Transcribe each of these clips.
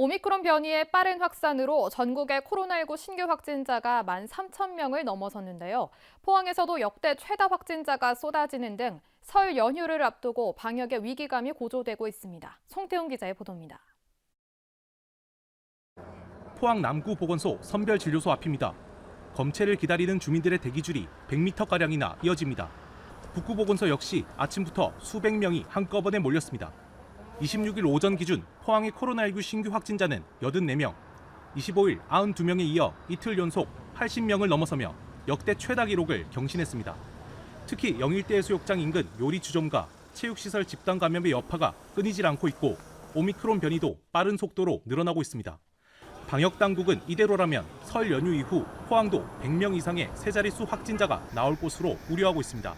오미크론 변이의 빠른 확산으로 전국의 코로나19 신규 확진자가 13,000명을 넘어섰는데요. 포항에서도 역대 최다 확진자가 쏟아지는 등 설 연휴를 앞두고 방역의 위기감이 고조되고 있습니다. 송태훈 기자의 보도입니다. 포항 남구 보건소 선별 진료소 앞입니다. 검체를 기다리는 주민들의 대기줄이 100m가량이나 이어집니다. 북구 보건소 역시 아침부터 수백 명이 한꺼번에 몰렸습니다. 26일 오전 기준 포항의 코로나19 신규 확진자는 84명, 25일 92명에 이어 이틀 연속 80명을 넘어서며 역대 최다 기록을 경신했습니다. 특히 영일대 해수욕장 인근 요리 주점과 체육시설 집단 감염의 여파가 끊이질 않고 있고 오미크론 변이도 빠른 속도로 늘어나고 있습니다. 방역 당국은 이대로라면 설 연휴 이후 포항도 100명 이상의 세 자릿수 확진자가 나올 것으로 우려하고 있습니다.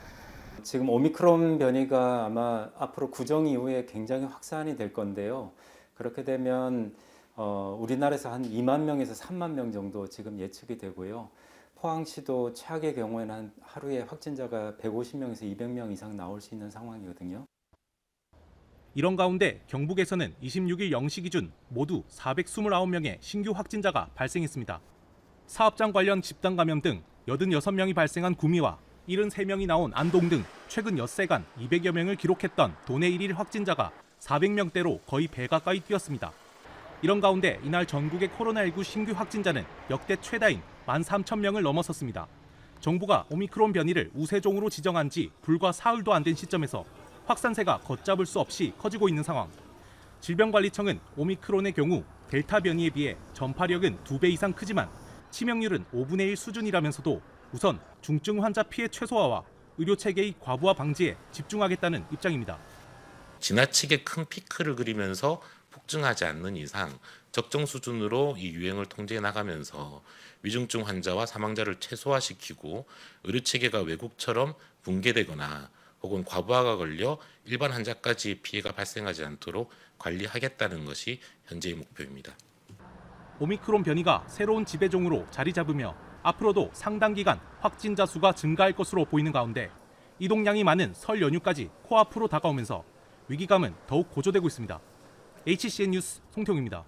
지금 오미크론 변이가 아마 앞으로 구정 이후에 굉장히 확산이 될 건데요. 그렇게 되면 어, 우리나라에서 한 2만 명에서 3만 명 정도 지금 예측이 되고요. 포항시도 최악의 경우에는 한 하루에 확진자가 150명에서 200명 이상 나올 수 있는 상황이거든요. 이런 가운데 경북에서는 26일 0시 기준 모두 429명의 신규 확진자가 발생했습니다. 사업장 관련 집단 감염 등 86명이 발생한 구미와 73명이 나온 안동 등 최근 엿새간 200여 명을 기록했던 도내 1일 확진자가 400명대로 거의 배 가까이 뛰었습니다. 이런 가운데 이날 전국의 코로나19 신규 확진자는 역대 최다인 13,000명을 넘어섰습니다. 정부가 오미크론 변이를 우세종으로 지정한 지 불과 사흘도 안 된 시점에서 확산세가 걷잡을 수 없이 커지고 있는 상황. 질병관리청은 오미크론의 경우 델타 변이에 비해 전파력은 2배 이상 크지만 치명률은 5분의 1 수준이라면서도 우선 중증 환자 피해 최소화와 의료 체계의 과부하 방지에 집중하겠다는 입장입니다. 지나치게 큰 피크를 그리면서 폭증하지 않는 이상 적정 수준으로 이 유행을 통제해 나가면서 위중증 환자와 사망자를 최소화시키고 의료 체계가 외국처럼 붕괴되거나 혹은 과부하가 걸려 일반 환자까지 피해가 발생하지 않도록 관리하겠다는 것이 현재의 목표입니다. 오미크론 변이가 새로운 지배종으로 자리 잡으며 앞으로도 상당 기간 확진자 수가 증가할 것으로 보이는 가운데 이동량이 많은 설 연휴까지 코앞으로 다가오면서 위기감은 더욱 고조되고 있습니다. HCN 뉴스 송태웅입니다.